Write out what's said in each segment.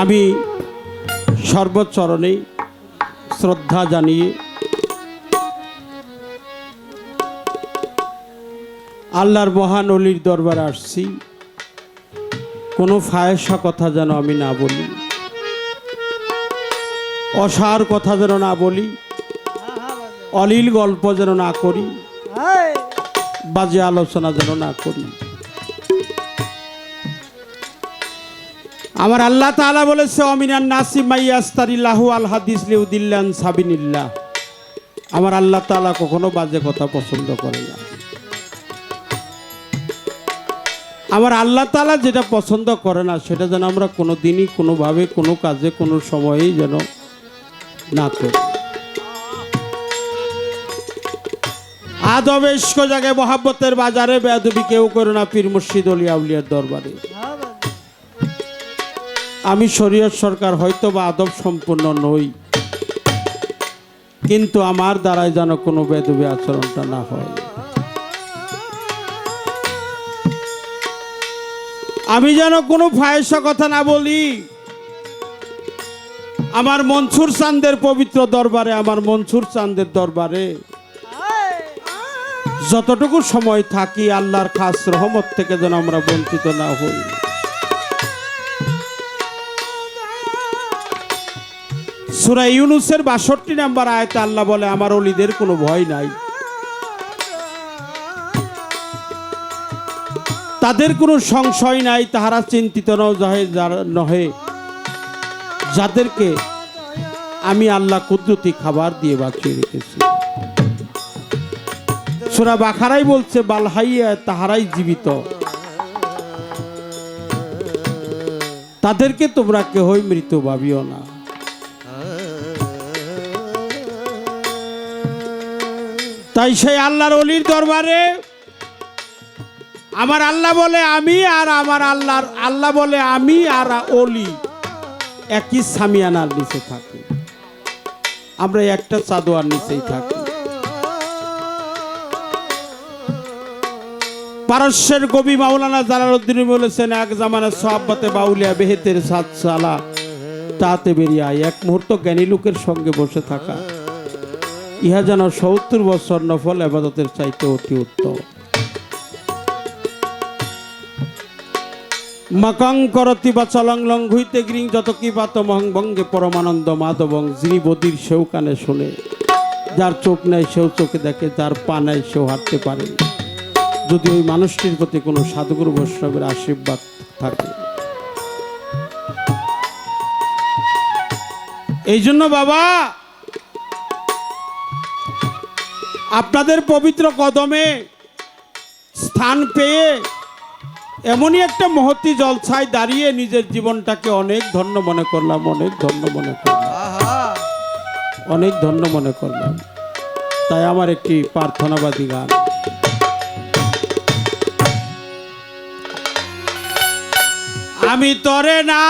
আমি সর্বচরণে শ্রদ্ধা জানিয়ে আল্লাহর মহান অলির দরবার আসছি। কোনো ফায়সা কথা যেন আমি না বলি। অসার কথা যেন না বলি। অলিল গল্প যেন না করি। বাজে আলোচনা যেন না করি। আমার আল্লাহ তাআলা বলেছে, অমিনান নাসিম মাইয়াস্তারিল্লাহু আল হাদিস লিউদিল্লান সাবিনিল্লাহ। আমার আল্লাহ তাআলা কখনো বাজে কথা পছন্দ করে না। আমার আল্লাহ তালা যেটা পছন্দ করে না, সেটা যেন আমরা কোনো দিনই কোনোভাবে, কোনো কাজে, কোনো সময়েই যেন না করি। আদব ইস্ক জাগে মহাব্বতের বাজারে বেদবি কেউ করে না পীর মুর্শিদ অলিয়া উলিয়ার দরবারে। আমি শরীয়ত সরকার হয়তো বা আদব সম্পূর্ণ নই, কিন্তু আমার দ্বারাই যেন কোনো বেদবি আচরণটা না হয়। আমি যেন কোনো ফায়সা কথা না বলি, আমার মনসুর চান্দের পবিত্র দরবারে, আমার মনসুর চান্দের দরবারে যতটুকু সময় থাকি, আল্লাহর খাস রহমত থেকে যেন আমরা বঞ্চিত না হই। সুরা ইউনুসের বাষট্টি নাম্বার আয়তে আল্লাহ বলে, আমার অলিদের কোনো ভয় নাই। তাদের কোনো সংশয় নাই, তাহারা চিন্তিত নহে নহে। যাদেরকে আমি আল্লাহ কুদরতি খাবার দিয়ে বাঁচিয়ে রেখেছি। সুরা বাখারাই বলছে বালহাইয়া তাহারাই জীবিত। তাদেরকে তোমরা কেহই মৃত ভাবিও না। তাই সেই আল্লাহর অলির দরবারে আমার আল্লাহ বলে আমি আর আমার আল্লাহর আল্লাহ বলে আমি আর অলি একই সামিয়ানার নিচে থাকি। আমরা একটা চাদোয়ার নিচেই থাকি। পারস্যের কবি মাওলানা জালালউদ্দিন বলেছেন এক জামানা সাহাব্বাতে বাউলিয়া বেহেতের সাত সালা তাতে বেরিয়ে আয়। এক মুহূর্ত জ্ঞানী লোকের সঙ্গে বসে থাকা। ইহা যেন সত্তর বছর নফল আবাদতের চাইতে অতি উত্তম। মাকাং করতি বা চলং লং ঘুইতে গ্রিং যত কি পাত মহং ভঙ্গে পরমানন্দ মাধবং যিনি বদির সেও কানে শোনে। যার চোখ নেই সেও চোখে দেখে, যার পা নেই সেও হাঁটতে পারে। যদি ওই মানুষটির প্রতি কোনো সাধুগুরু বৈষ্ণবের আশীর্বাদ থাকে। এই জন্য বাবা আপনাদের পবিত্র কদমে স্থান পেয়ে এমনই একটা মহতি জলছায় দাঁড়িয়ে নিজের জীবনটাকে অনেক ধন্য মনে করলাম, অনেক ধন্য মনে করলাম। অনেক ধন্য মনে করলাম। তাই আমার একটি প্রার্থনাবাদী গান। আমি তরে না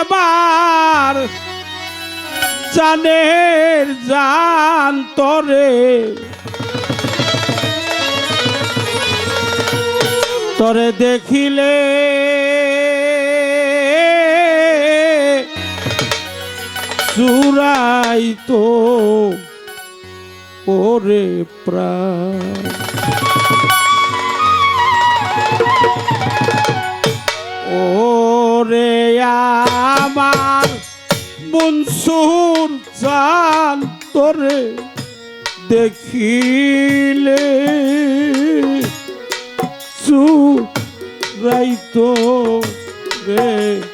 আমার জানের জান তরে। তরে দেখিলে চুরাই তো ওরে প্রাণ। মনসুর চান তোরে দেখিলে। চুরাই তো রে।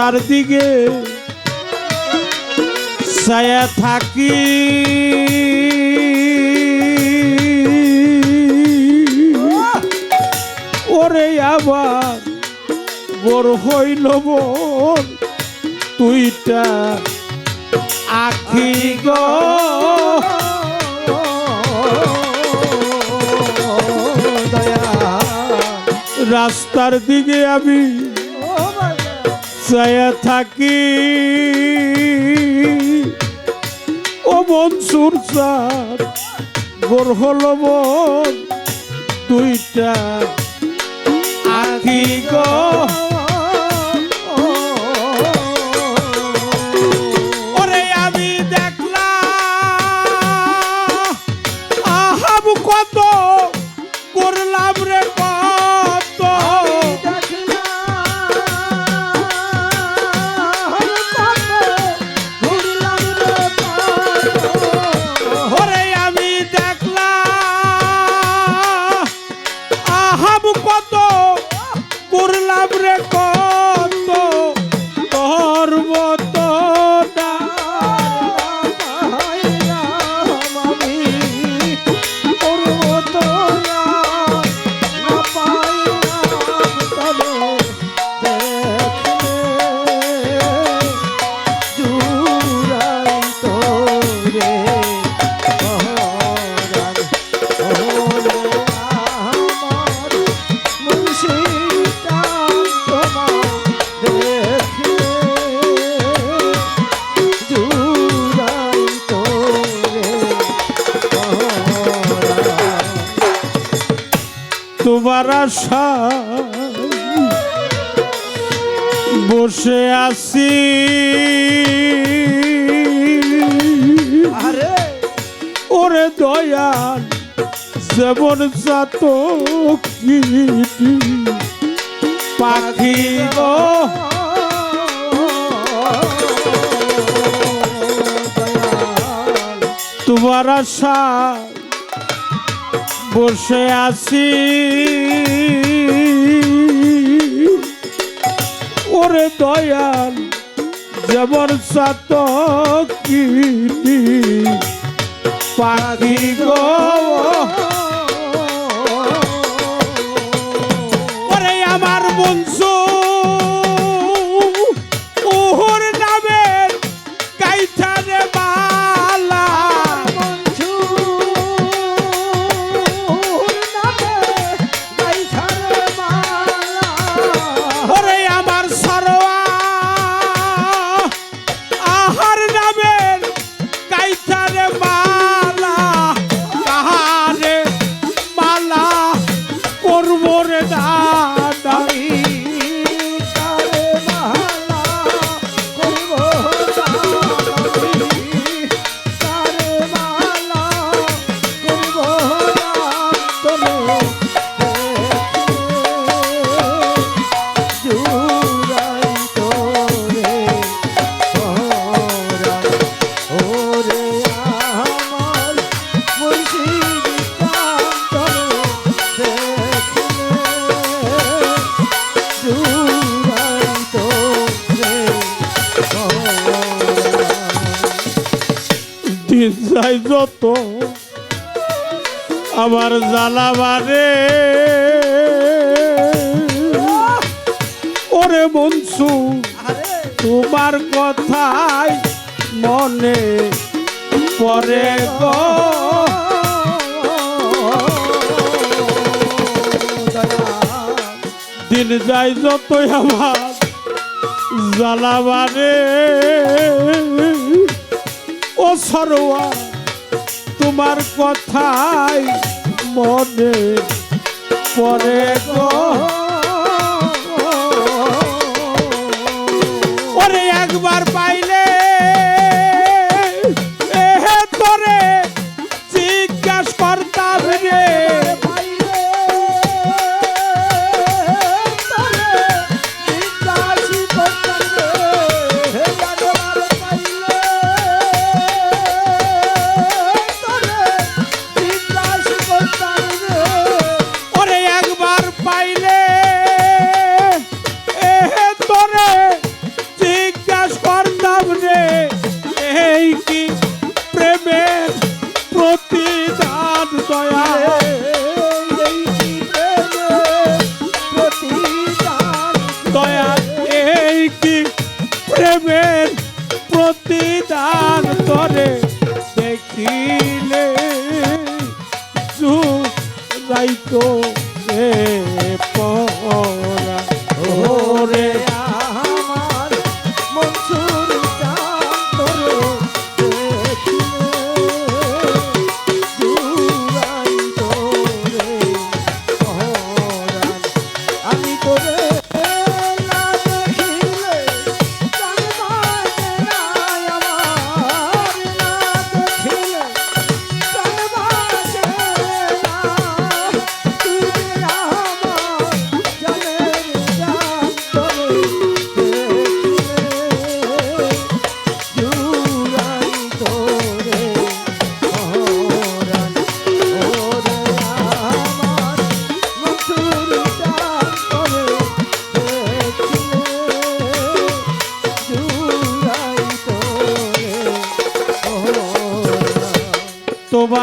রাস্তার দিকে ছায়া থাকি। ওরে আবার বড় হইল বোন তুইটা আখি গো। রাস্তার দিকে আমি ছায়া থাকি। ও মনসুর স্যার গোর হল মন দুইটা। আখি গো। ওরে দয়াল যেমন জাত পাখি গো। তোমার আশা বসে আছি। ওরে দয়াল যেমন সাত পাখি গো যত আমার জ্বালাবারে ওরে মনসু তোমার কথাই মনে পরে গো। দিন যাই যতই আমার জ্বালাবারে ও সরোয়া তোমার কথাই মনে পরে গো। go.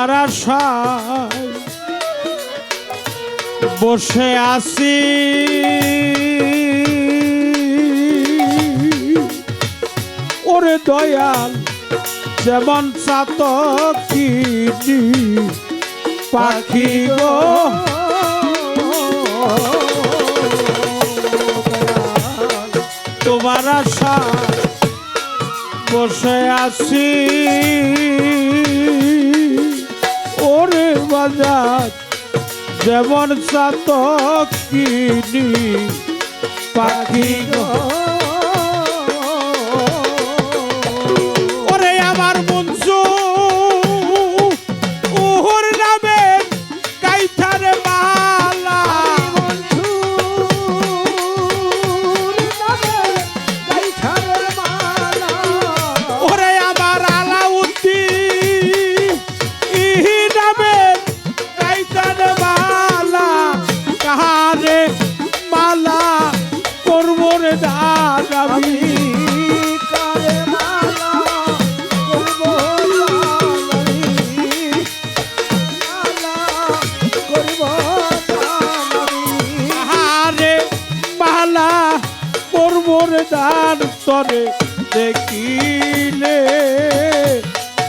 তোমার বসে আছি। ওরে দয়াল যেমন চাতকি পাখি গো। তোমার আশা বসে আছি। বাজার যেমন সাত কিনি পাখি গো। মোর দান তরে দেখিলে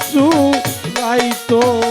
সুরাই তোর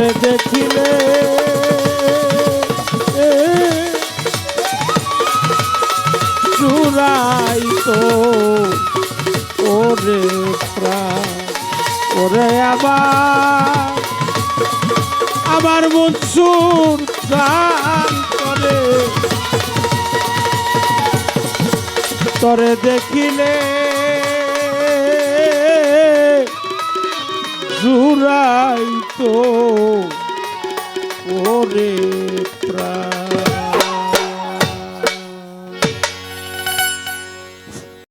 তোমারে দেখিলে। চুরাই তো ওরে ওরে আবার। আবার মুসুর গান করে। তরে দেখিলে জুরাই ওরে